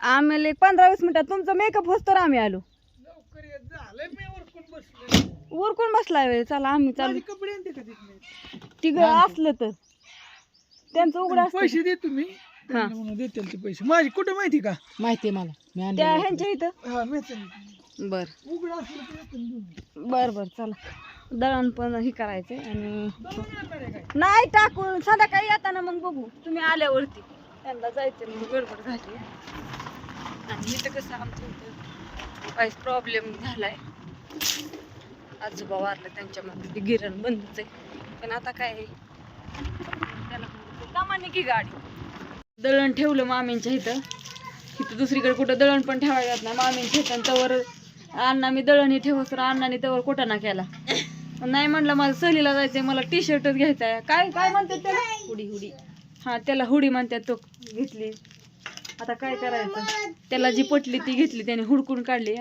आम्हाला एक पंधरा वीस मिनिटात तुमचं मेकअप होत तर आम्ही आलो. लवकर येत झालंय मी वरकून बसलोय. उरकून बसलाय वेळ चला आम्ही चालू. माझे कपडे आणते का तिथले तिघ असलं तर. त्यांचं उघड असतं. पैसे दे तुम्ही. त्यांना म्हणून देतील ते पैसे. माझे कुठं माहिती का? माहिती आहे मला. मी त्या ह्यांच्या इथं? हा मी बर. उघड असलं तर येतो ना घेऊन. बर बर चला. दळण पण हे करायचंय आणि आहे काय? नाही टाकून. संध्याकाळी येताना मग बघू. तुम्ही आल्यावरती. त्यांना जायचं मग गडबड झाली. आणि इथं कसं आमचं इथं काहीच प्रॉब्लेम झालाय. आजोबा वारलं त्यांच्यामध्ये ते गिरण बंदच आहे. पण आता काय आहे? त्याला की गाडी. दळण ठेवलं मामींच्या इथं. इथं दुसरीकडे कुठं दळण पण ठेवायला जात नाही. मामींच्या इथं तवर अण्णा मी दळण ठेवस तर अण्णाने तवर कोटाना केला. नाही म्हणलं मला सहलीला जायचंय मला टी शर्टच घ्यायचा आहे काय काय म्हणतात त्याला? Hoodie hoodie. हा त्याला हुडी म्हणतात तो घेतली. आता काय करायचं? त्याला जी पटली ती घेतली त्याने हुडकून काढली.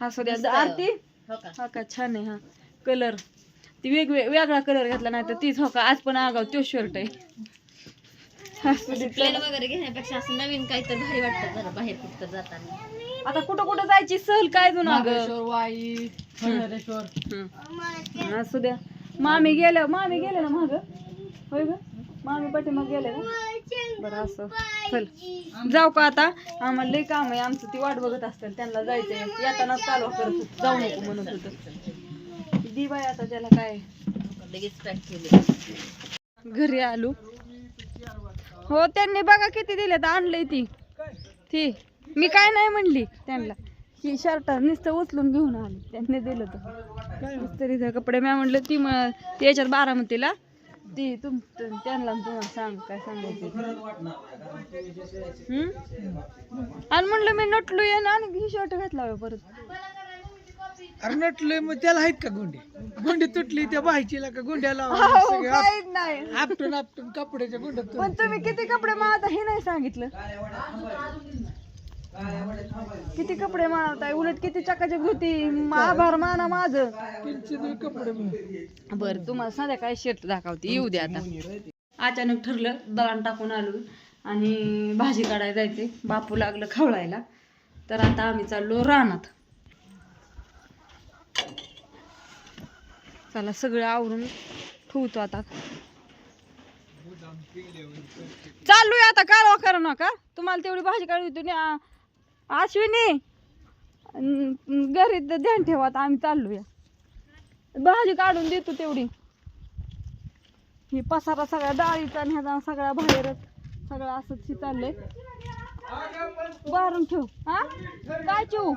हा सध्या आरती? हा का? छान आहे हा. कलर ती वेगवेग वेगळा कलर घेतला नाही तर तीच हो का? आज पण आगाव तो शर्ट आहे. असू दे, प्लेन. वगैरे घेण्यापेक्षा असं नवीन काहीतरी भारी वाटतं जरा बाहेर कुठं जाताना. आता कुठं कुठं जायची सहल काय जुन. असू द्या. मामी गेल्या मामी गेले ना माग? होय ग? मामी पाठीमाग गेले ना बरं असं. चल. जाऊ का आता? आम्हाला लई काम आहे. आमचं ती वाट बघत असतील त्यांना जायचंय. येताना चालू करत होत. जाऊ नको म्हणत होत. दी बाई आता त्याला काय? लगेच पॅक केले. घरी आलो. हो त्यांनी बघा किती दिले तर आणलंय ती. ती. मी काय नाही म्हणली त्यांना. ही शर्ट नुसतं उचलून घेऊन आली. त्यांनी दिलं तर. तरी कपडे. मी म्हणलं ती मग ती याच्यात बारामतीला ती तुम त्यांना तुम्हाला सांग काय सांगायचं? आणि म्हणलं मी नटलो ये ना आणि ही शर्ट घातला परत. अरे नटले मग त्याला आहेत का गुंडे? गुंडी तुटली त्या बायचीला का गुंड्या लावा अहो, सगळे काहीच नाही. आपटून आपटून कपड्याच्या गुंड्यात पण तुम्ही किती कपडे माळता हे नाही सांगितलं. किती कपडे मानवताय उलट किती चकाचक होती. आभार माना माझं. तीनशे दोन कपडे मिळाले. बर तुम्हाला संध्याकाळी शर्ट दाखवते. येऊ द्या आता. अचानक ठरलं दळण टाकून आलो आणि भाजी काढायला जायचे. बापू लागलं खवळायला. तर आता आम्ही चाललो रानात. चला सगळं आवरून ठेवतो आता. चालू आहे आता कालवा करू नका तुम्हाला तेवढी भाजी काढली होती ना? अश्विनी घरी तर ध्यान ठेवा आता आम्ही चाललोया. भाजी काढून देतो तेवढी. ही पसारा सगळ्या डाळीचा आणि ह्याचा सगळ्या बाहेरच सगळं असंच हे चाललंय बारून ठेव हा? काय ठेवू?